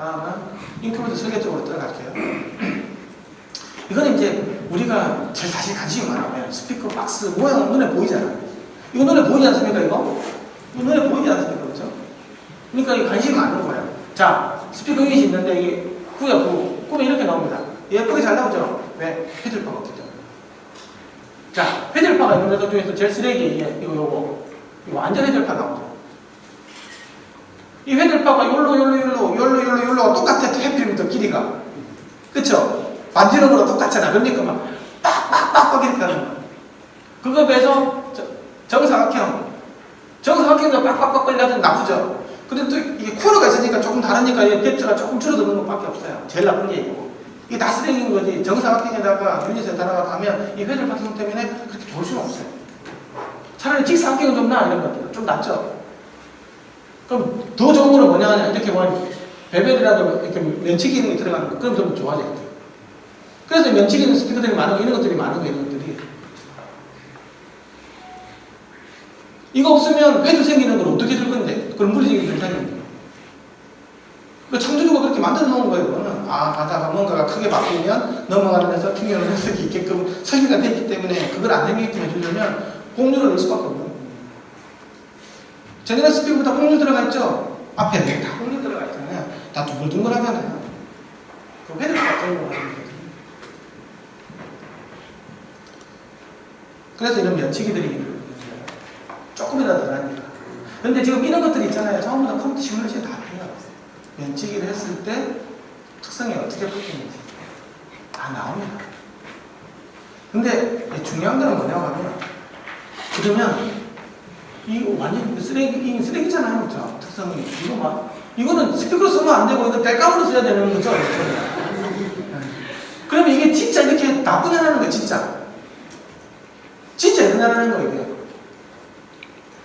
다음은 인크루드 설계 쪽으로 들어갈게요. 이거는 이제 우리가 제일 사실 관심이 많아요. 스피커 박스 모양 눈에 보이잖아. 이거 눈에 보이지 않습니까, 이거? 이거 눈에 보이지 않습니까, 그죠? 그러니까 이 관심이 많은 거예요. 자, 스피커 유닛이 있는데 이게 9야 9. 9면 이렇게 나옵니다. 예쁘게 잘 나오죠? 왜? 헤드파가 없기 때문에. 자, 헤드파가 있는 것 중에서 제일 쓰레기 이게 이거 요거. 이거 완전 헤드파 나오죠. 이 헤드파가 요로 요로 요로 요로 요로 요로 똑같아 해피리미터 길이가. 그쵸? 반지름으로 똑같잖아. 그러니까 막 빡빡빡빡 이렇게 하는 거야. 그거 저- 정사각형. 정사각형도 빡빡빡빡 이렇게 나쁘죠? 근데 또 이게 코너가 있으니까 조금 다르니까 이 뎁스가 조금 줄어드는 것밖에 없어요. 제일 나쁜 게 이거. 이게 다 쓰레기인 거지. 정사각형에다가 유닛에 달아가 하면 이 회전 파킹 때문에 그렇게 좋을 수는 없어요. 차라리 직사각형은 좀 나, 이런 것들. 좀 낫죠? 그럼 더 좋은 거는 뭐냐 하냐. 이렇게 뭐 베벨이라도 이렇게 면치기 있는 게 들어가는 거. 그럼 좀 좋아져요. 그래서 면치기 있는 스피커들이 많은 거, 이런 것들이 많은 거, 이런 것들이. 이거 없으면 회도 생기는 걸 어떻게 줄 건데? 그럼 물리적인 현상인데. 그 창조주가 그렇게 만들어 놓은 거예요, 그거는. 아, 가다가 뭔가가 크게 바뀌면 넘어가는 데서 튕겨오는 해석이 있게끔 설계가 되기 때문에 그걸 안 생기게끔 해주려면 공유를 넣을 수밖에 거예요. 제네럴 스피커보다 공유 들어가 있죠? 앞에 네, 다 공유 들어가 있잖아요. 다 둥글둥글하잖아요. 그 회를 하는 거거든요. 그래서 이런 면치기들이 조금이라도 나니까. 근데 지금 이런 것들이 있잖아요. 다 컴퓨터 시뮬레이션 다 해요. 면치기를 했을 때 특성이 어떻게 바뀌는지 다 나옵니다. 근데 중요한 거는 뭐냐고 하면 그러면 이거 완전 쓰레기, 이 쓰레기잖아요. 그죠? 특성이. 이거 막, 이거는 스피커로 쓰면 안 되고, 이거 땔감으로 써야 되는 거죠. 그러면 이게 진짜 이렇게 나쁘게 하는 거예요, 진짜. 진짜 하는 거예요, 이게.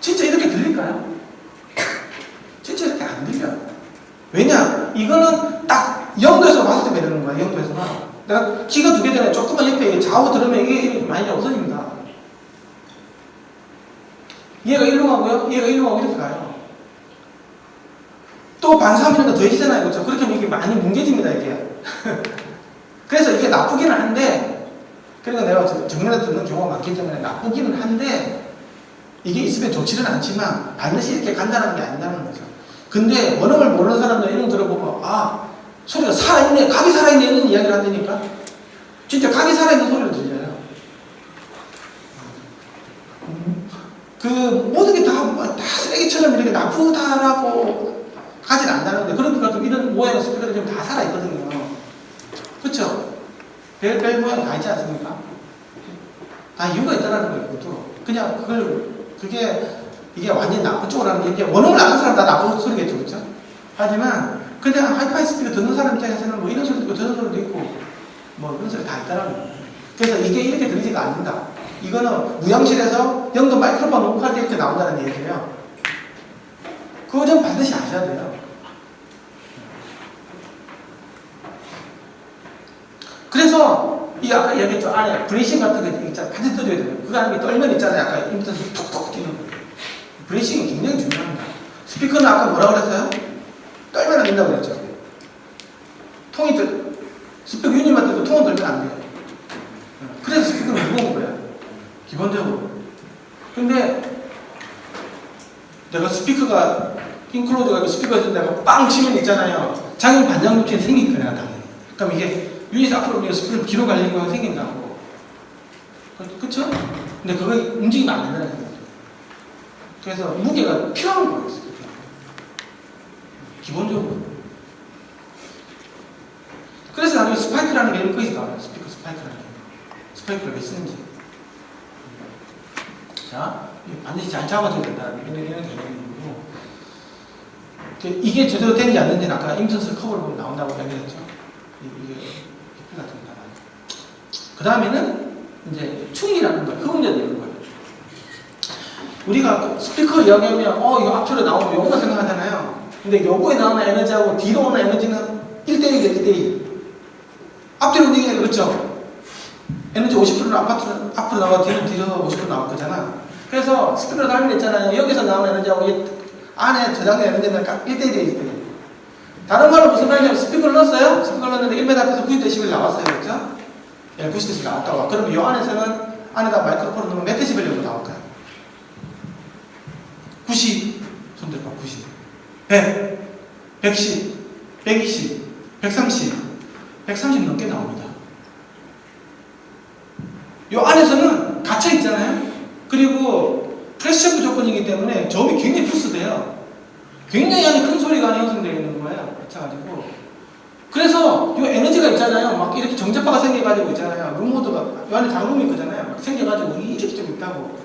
진짜 이렇게 들릴까요? 진짜 이렇게 안 들려요. 왜냐? 이거는 딱 영도에서 봤을 때 배르는 거야, 영도에서는. 내가 키가 두 개 되네. 조금만 옆에 좌우 들으면 이게 많이 없어집니다. 얘가 일로 가고요, 얘가 일로 가고 이렇게 가요. 또 반사하면 더 더해지잖아요, 그렇죠? 그렇게 하면 이게 많이 뭉개집니다, 이게. 그래서 이게 나쁘기는 한데, 그리고 내가 저- 정면에 듣는 경우가 많기 때문에 나쁘기는 한데, 이게 있으면 좋지는 않지만, 반드시 이렇게 간다는 게 아니라는 거죠. 근데 원어를 모르는 사람들 이런 거 들어보면, 아, 소리가 살아있네, 각이 살아있네, 이런 이야기를 한다니까? 진짜 각이 살아있는 소리를 들려요. 그 모든 게 다 다 쓰레기처럼 이렇게 나쁘다라고 하진 않다는데 그러니까 또 이런 모양의 스피커들이 지금 다 살아있거든요. 그쵸? 별, 별 모양 다 있지 않습니까? 다 이유가 있다는 거예요, 그것도. 그냥 그걸, 그게, 이게 완전히 나쁜 쪽으로 하는 게, 이게 원어를 아는 사람 다 나쁜 소리겠죠, 그쵸? 하지만, 그냥 하이파이 스피커 듣는 사람 입장에서는 뭐 이런 소리도 있고 저런 소리도 있고, 뭐 그런 소리 다 있다는 거예요. 그래서 이게 이렇게 들리지가 않는다. 이거는 무향실에서 영도 마이크로폰 녹화할 때 이렇게 나온다는 얘기예요. 그거 좀 반드시 아셔야 돼요. 그래서 이 아까 얘기했죠 안에 브레이싱 같은 거 있잖아요. 반드시 떠줘야 돼요. 그 안에 떨면 있잖아요. 약간 인터넷에서 톡톡 뛰는 거. 브레이싱이 굉장히 중요합니다. 스피커는 아까 뭐라 그랬어요? 떨면 안 된다고 그랬죠. 통이 들, 스피커 유닛만 들고 통은 들면 안 돼요. 그래서 스피커는 무거운 거야. 기본적으로. 근데 내가 스피커가 킹클로즈가 그 스피커에서 내가 빵 치면 있잖아요. 장애 반장 루틴이 생길 거야 당연히. 그럼 이게 유닛 앞으로 우리가 스피커 뒤로 갈리는 거 생긴다고. 그- 그쵸? 근데 그거 움직이면 안 된다는 거죠. 그래서 무게가 필요한 거예요. 기본적으로. 그래서 나중에 스파이크라는 게 여기까지 나와요. 스피커 스파이크라는 게. 스파이크를 왜 쓰는지. 자, 반드시 잘 잡아줘야 된다. 이런, 이런 개념이고. 그 이게 제대로 되는지 안 되는지는 아까 임선스 커버를 보면 나온다고 이야기했죠. 이- 이게 피플 같은. 그 다음에는 이제 충이라는 거예요. 그 문제도 있는 거예요. 우리가 스피커 이야기하면, 어, 이거 앞으로 나오면 요거만 생각하잖아요. 근데 요거에 나오는 에너지하고 뒤로 오는 에너지는 1대1이에요, 1대1. 앞뒤로 움직이는 거 그렇죠? 에너지 50%는 아파트, 앞으로 나와 뒤로 뒤로 50% 나올 거잖아. 그래서 스피커로 달면 있잖아요. 여기서 나오는 에너지하고 이 안에 저장된 에너지는 1대1이 있어요. 다른 말로 무슨 말이냐면 스피커를 넣었어요? 스피커를 넣었는데 1m 앞에서 90dB 나왔어요. 그렇죠? 예, 90dB 나왔다고. 그러면 이 안에서는 안에다 마이크로폰을 넣으면 몇 데시벨 정도 나올까요? 90. 손 들어봐, 90. 100. 110. 120. 130. 130 넘게 나옵니다. 이 안에서는 갇혀 있잖아요. 그리고 프레셔 조건이기 때문에 저음이 굉장히 푸스돼요. 굉장히 안에 큰 소리가 형성되어 있는 거예요. 갇혀가지고. 그래서 이 에너지가 있잖아요. 막 이렇게 정제파가 생겨가지고 있잖아요. 룸모드가 이 안에 있거든요. 막 생겨가지고 이렇게 좀 있다고.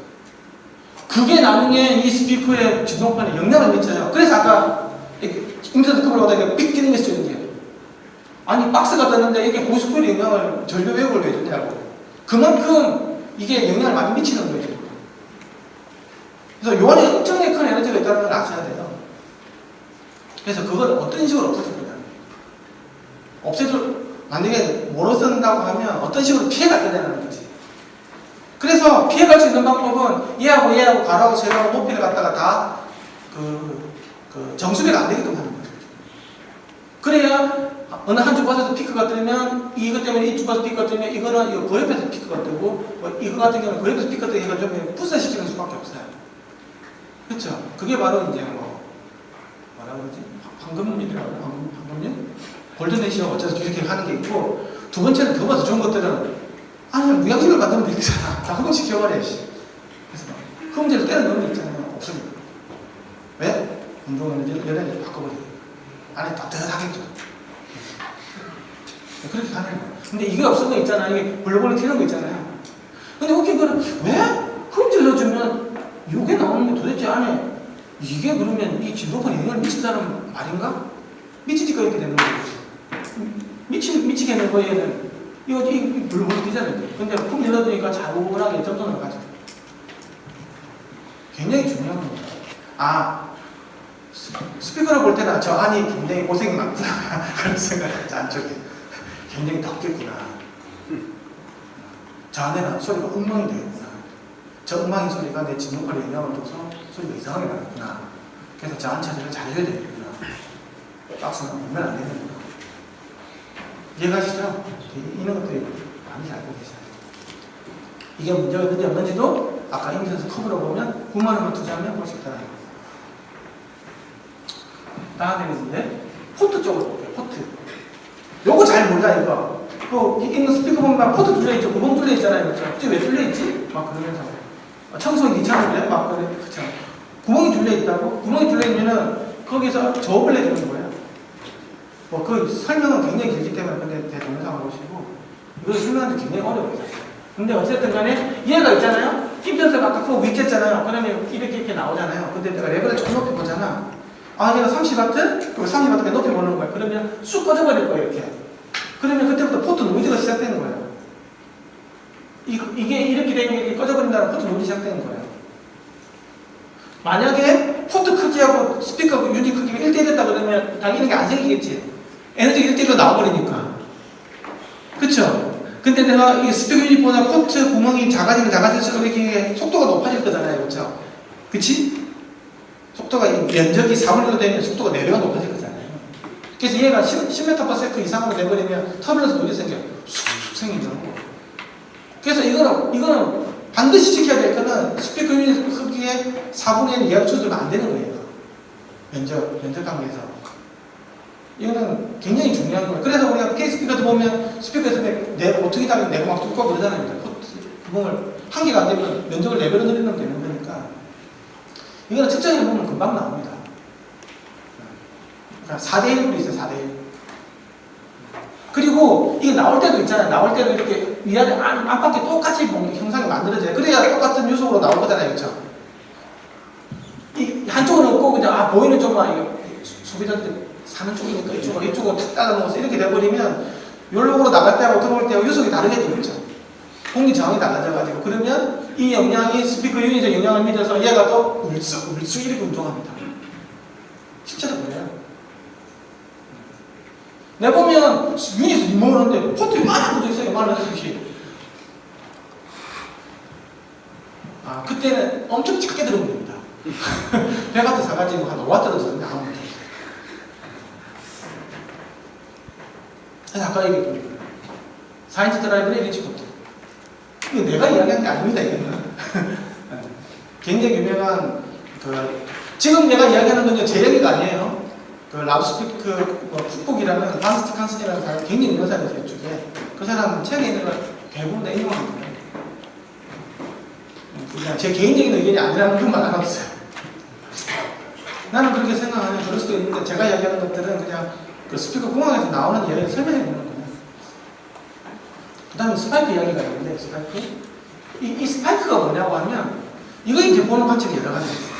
그게 나중에 이 스피커의 진동판에 영향을 미쳐요. 그래서 아까 인터넷 커버를 하다가 삑 뛰는 게 쓰는 게 아니 박스가 떴는데 이게 고스펠의 영향을 절벽 왜곡을 왜 주냐고. 그만큼 이게 영향을 많이 미치는 거죠. 그래서 요 안에 엄청나게 큰 에너지가 있다는 걸 아셔야 돼요. 그래서 그걸 어떤 식으로 거냐. 없애줄, 만약에 뭐로 쓴다고 하면 어떤 식으로 피해갈 거냐는 거지. 그래서 피해갈 수 있는 방법은 얘하고 얘하고 가로하고 세로하고 높이를 갖다가 다 그, 그 정수비가 안 되게끔 하는 거죠. 그래야 어느 한 주파수에서 피크가 뜨면 이것 때문에 이 주파수 피크가 뜨면 이거는 이거 그 옆에서 피크가 뜨고 뭐 이거 같은 경우는 그 옆에서 피크가 뜨니까 좀 분산시키는 수밖에 없어요. 그렇죠? 그게 바로 이제 뭐 뭐라 그러지? 황금률이라고 황금, 황금률? 골든레시오 어쩌서 이렇게 하는 게 있고 두 번째는 더 봐서 좋은 것들은 아니 무양식을 만들면 되잖아. 다 흡음시켜버려. 씨. 그래서 흡음제를 때려 넣으면 있잖아요. 없으니까. 왜? 운동은 열에 바꿔버려. 안에 따뜻하겠죠. 그렇게 가는 거야. 근데 이게 없으면 있잖아. 이게 벌벌 튀는 거 있잖아요. 근데 웃긴 거는 왜 넣어주면 이게 나오는 게 도대체 안에 이게 그러면 이 진도판에 영향을 미친다는 말인가? 미치니까 이렇게 되는 거죠. 미치, 미치겠는 거에는 이거 이 불불 뛰잖아요. 근데 품 열어두니까 자고하게 점점을 가죠. 굉장히 중요한 겁니다. 아, 스- 스피커를 볼 때는 저 안이 굉장히 고생이 많구나. 그런 생각을 안쪽에. 굉장히 덥겠구나. 저 안에는 소리가 엉망이 되겠구나. 저 엉망인 소리가 내 진동팔에 영향을 줘서 소리가 이상하게 나겠구나. 그래서 저안 처리를 잘해야 되겠구나. 박스는 보면 안 되는구나. 이해가시죠? 이- 이런 것들이 많이 알고 돼요. 이게 문제가 있는지 없는지도 아까 인터넷 커브로 보면 9만 원만 투자하면 볼 수 있다는 거예요. 이제 포트 쪽으로 볼게요. 포트. 요거 잘 몰라 이거. 그 있는 스피커 보면 포트 뚫려 있죠. 구멍 뚫려 있잖아요. 그렇죠? 그게 왜 뚫려 있지? 막 그러면서 어, 청소기 이창을 막 그래. 그렇죠. 구멍이 뚫려 있다고? 구멍이 뚫려 있면은 거기서 저업을 내주는 거예요. 뭐 그 설명은 굉장히 길기 때문에 근데 대 동영상을 보시고 이거 설명하기 굉장히 어려워요. 근데 어쨌든 간에 얘가 있잖아요. 힘들어서 아까 그거 위겠잖아요. 그러면 이렇게 이렇게 나오잖아요. 근데 내가 레벨을 좀 높이 보잖아. 아, 얘가 30W? 그럼 30W 높이 보는 거야. 그러면 쑥 꺼져버릴 거예요, 이렇게. 그러면 그때부터 포트 노이즈가 시작되는 거예요. 이, 이게 이렇게 되면 꺼져버린다는 포트 노이즈 시작되는 거예요. 만약에 포트 크기하고 스피커 유닛 크기가 1대1이었다 그러면 당연히 이게 안 생기겠지. 에너지가 1대1로 나와버리니까. 그쵸? 근데 내가 이 스피커 유닛보다 포트 구멍이 작아지면 작아질수록 이렇게 속도가 높아질 거잖아요. 그쵸? 그치? 속도가 이 면적이 4분의 1로 되면 속도가 4배가 높아질 거잖아요. 그래서 얘가 10, 10m/s 이상으로 돼버리면 터널에서 노이 생겨. 쑥쑥 생긴다고. 그래서 이거는, 이거는 반드시 지켜야 될 거는 유닛 크기의 4분의 1 이하로 줄어들면 안 되는 거예요. 면적, 면적 관계에서. 이거는 굉장히 중요한 거예요. 그래서 우리가 케이스 스피커도 보면 스피커에서 내, 어떻게 다면 내가 막 뚫고 그러잖아요. 구멍을 한 개가 안 되면 면적을 4배로 늘리면 되는 거니까. 이거는 측정해 보면 금방 나옵니다. 그러니까 4대1로 있어요, 4대1. 그리고 이게 나올 때도 있잖아요. 나올 때도 이렇게 위아래 안, 안팎에 똑같이 뭔가 형상이 만들어져요. 그래야 똑같은 요소로 나올 거잖아요. 그렇죠? 이 한쪽은 없고 그냥 아 보이는 쪽만 소비자들 사는 쪽이니까 이쪽으로 이쪽으로 탁 잘라 놓아서 이렇게 돼버리면 요lok으로 나갈 때하고 들어올 때하고 요소가 다르게 되겠죠. 공기 저항이 달라져가지고 그러면 이 영향이 스피커 유닛에 영향을 미쳐서 얘가 또 울쑥 울쑥 이렇게 운동합니다. 실제로 그래요. 내 보면 유닛을 이모는데 포트 이만한 것도 있어요. 이만한 것이. 아 그때는 엄청 작게 들어오면 됩니다. 100와트 사가지고 한 5와트 들었는데 아무 문제 없어요. 아까 얘기했던 거. 사이언스 드라이브의 리치포트. 이거 내가 이야기한 게 아닙니다, 이거는. 굉장히 유명한, 그, 지금 내가 이야기하는 건요, 제 얘기가 아니에요. 그, 라브스피크, 뭐, 쿡북이라는, 반스티 칸슨이라는 사람, 굉장히 유명한 사람이에요, 이쪽에. 그 사람 책에 있는 걸 대부분 다 인용합니다. 그냥 제 개인적인 의견이 아니라는 것만 알았어요. 나는 그렇게 생각하면 그럴 수도 있는데, 제가 이야기하는 것들은 그냥 그 스피커 공항에서 나오는 이야기를 설명해 보는 거예요. 그 다음에 스파이크 이야기가 있는데, 스파이크. 이, 이 스파이크가 뭐냐고 하면, 이거 이제 보는 관점이 여러 가지 있어요.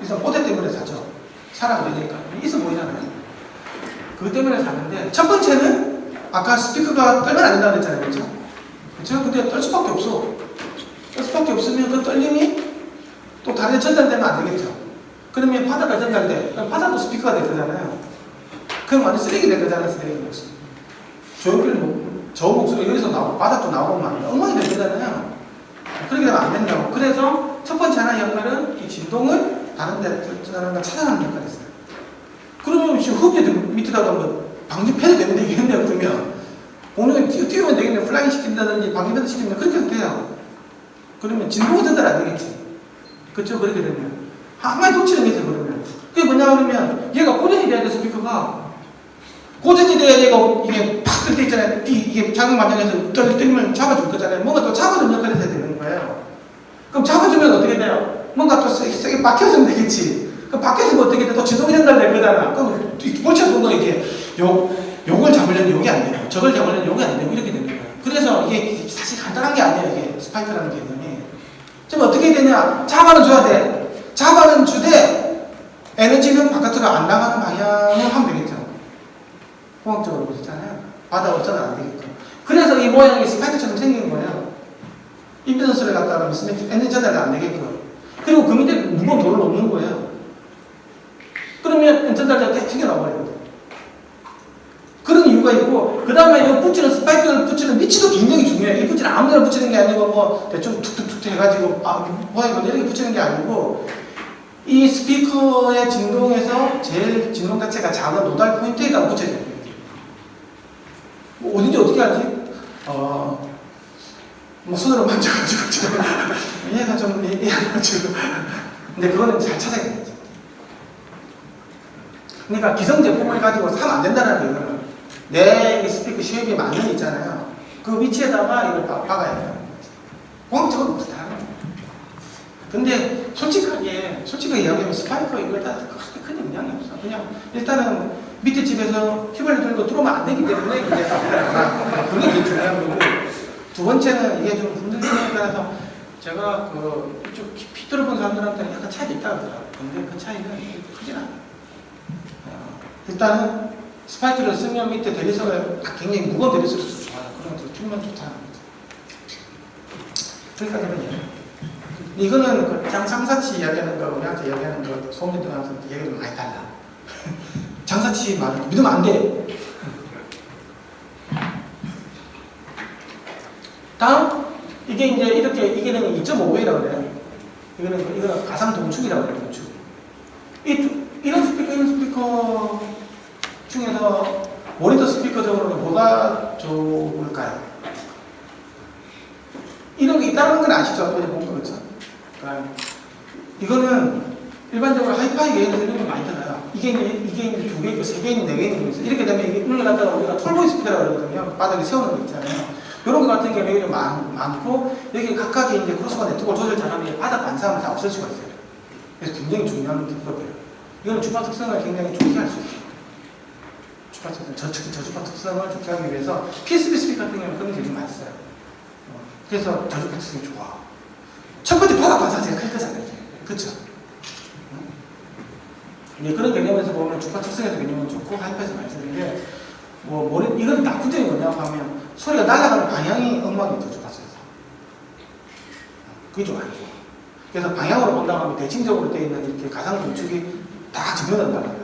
일단 꼬대 때문에 사죠. 되니까. 있어 보이잖아요. 그것 때문에 사는데, 첫 번째는, 아까 스피커가 떨면 안 된다고 했잖아요. 그렇죠? 그렇죠? 근데 떨 수밖에 없어. 떨 수밖에 없으면 그 떨림이 또 다른 데 전달되면 안 되겠죠. 그러면 바다가 전달돼. 바다도 스피커가 될 거잖아요. 그럼 완전 쓰레기 될 거잖아요, 쓰레기. 조용필 목, 저 목소리 여기서 나오고, 바닥도 나오고 막 엉망이 될 거잖아요. 그렇게 되면 안 된다고. 그래서 첫 번째 하나 역할은 이 진동을 다른 데 전하는 걸 찾아가는 역할이 있어요. 그러면 지금 흡입 밑에다가 뭐 방지패드 되면 되겠네요, 그러면. 띄우, 띄우면 되겠네요. 플라잉 시킨다든지 방지패드 시키면 그렇게 해도 돼요. 그러면 진동은 전달 안 되겠지. 그렇죠? 그렇게 되면. 한마디 놓치는 게 있어요, 그러면. 그게 뭐냐 그러면 얘가 고정이 돼야 돼, 스피커가. 고정이 돼야 얘가 이게 팍 뜰 때 있잖아요. 이, 이게 작은 반장에서 떨, 떨면 잡아줄 거잖아요. 뭔가 또 잡아주는 역할을 해야 되는 거예요. 그럼 잡아주면 어떻게 돼요? 뭔가 또 세게, 박혀주면 되겠지. 그럼 박혀주면 어떻게 돼? 또 지동이 전달될 거잖아. 그럼 골치가 뭔가 이렇게 요, 요걸 잡으려면 요게 안 되고, 저걸 잡으려면 요게 안 되고, 이렇게 되는 거예요. 그래서 이게 사실 간단한 게 아니에요, 이게 스파이크라는 개념이. 지금 어떻게 되냐? 잡아는 줘야 돼. 잡아는 주되, 에너지는 바깥으로 안 나가는 방향을 하면 되겠죠. 공학적으로 보셨잖아요. 바다 없잖아, 안 되겠고. 그래서 이 모양이 스파이크처럼 생긴 거예요. 임pedance를 갖다 하면 에너지 전달이 안 되겠고. 그리고 그 밑에 무거운 돌을 놓는 거예요. 그러면 전달자가 다 튕겨나와버리거든. 그런 이유가 있고, 그 다음에 이 붙이는 스파이크를 붙이는 위치도 굉장히 중요해요. 이 붙이는 아무 데나 붙이는 게 아니고, 뭐, 대충 툭툭툭 해가지고, 아, 모양이 이렇게 붙이는 게 아니고, 이 스피커의 진동에서 제일 진동 자체가 작은 노달 포인트에다 붙여야 돼요. 뭐 어딘지 어떻게 알지? 어, 뭐 손으로 만져가지고, 좀 얘가 좀, 얘가지고. 근데 그거는 잘 찾아야겠지. 그러니까 기성 제품을 가지고 사면 안 된다는 거예요. 내 스피커 쉐입이 맞는 게 있잖아요. 그 위치에다가 이걸 박- 박아야 돼요. 공학적으로 비슷한. 근데 솔직하게, 솔직하게 이야기하면 스파이커 이거에 따라 그렇게 큰 영향이 없어. 그냥 일단은 밑에 집에서 휘발유 들고 들어오면 안 되기 때문에 그게 그게 제일 중요한 거고 두 번째는 이게 좀 흔들리는 따라서 제가 그 이쪽 피 들어본 사람들한테는 약간 차이가 있다고 하더라고요. 근데 그 차이는 크진 않아요. 어, 일단은 스파이크를 쓰면 밑에 대리석을 아, 굉장히 무거운 대리석을 써서 좋아요. 그런 거 틀면 좋다는 거죠. 그러니까 이거는 그 장상사치 이야기하는 거, 우리한테 이야기하는 거, 들어가서 얘기가 좀 많이 달라. 장사치 말을 믿으면 안 돼. 다음, 이게 이제 이렇게, 이게는 2.5배라고 그래요. 이거는, 이거는 가상 동축이라고 그래요, 동축. 이, 두- 이런 스피커, 이런 스피커 중에서 모니터 스피커적으로는 뭐가 좋을까요? 이런 게 있다는 건 아시죠? 어제 본거 그렇죠? 그러니까 이거는 일반적으로 하이파이 이런 거 많이 들어요. 이게 이제 이게 이제 두개 있고 세개 있는 네개 있는 거 있어요. 이렇게 되면 이게 갖다가 우리가 톨보이 스피커라고 그러거든요. 바닥에 세우는 거 있잖아요. 이런 거 같은 경우에 좀 많, 많고 여기 각각의 이제 크로스바 네트워크 조절 잘하면 이 바닥 반사함을 다 없앨 수가 있어요. 그래서 굉장히 중요한 기법이에요. 이거는 주파 특성을 굉장히 좋게 할 수 있어요. 주파 특성, 저, 저, 저주파 특성을 좋게 하기 위해서 PSB 스피커 같은 경우는 그런 게 되게 많이 써요. 어, 그래서 저주파 특성이 좋아. 첫 번째 바닥 반사 제가 클 거잖아요. 그쵸? 이제 그런 개념에서 보면 주파 특성에서 개념은 좋고 하이파에서 많이 쓰는데 뭐 이건 나쁜 점이 뭐냐고 하면 소리가 날아가는 방향이 엉망이죠 주파수에서. 그게 좀안 좋아 그래서 방향으로 본다고 하면 대칭적으로 되어 있는 이렇게 가상 건축이 다 정면으로 날아가요.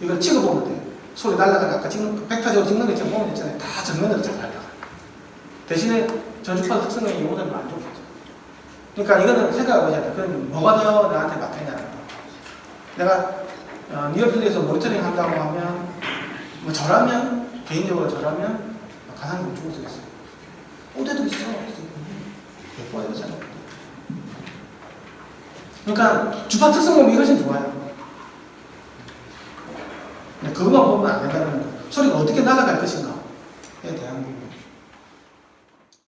이걸 찍어보면 돼요 소리 날아가는 아까 찍는 벡터적으로 찍는 거 있잖아요. 보면 있잖아요. 다 정면으로 잘 날아가요 대신에 저주파 특성은 이보다는 안 좋겠죠. 그러니까 이거는 생각해보셔야 돼요 그럼 뭐가 더 나한테 맞겠냐는 거 내가 어, 니어필드에서 모니터링 한다고 하면 뭐 저라면 개인적으로 저라면 죽을 수 있어요. 어디도 있어. 예뻐야 되잖아. 그러니까 주파 특성 보면 이것이 좋아요. 그것만 보면 안 된다는 거. 소리가 어떻게 날아갈 것인가에 대한 부분.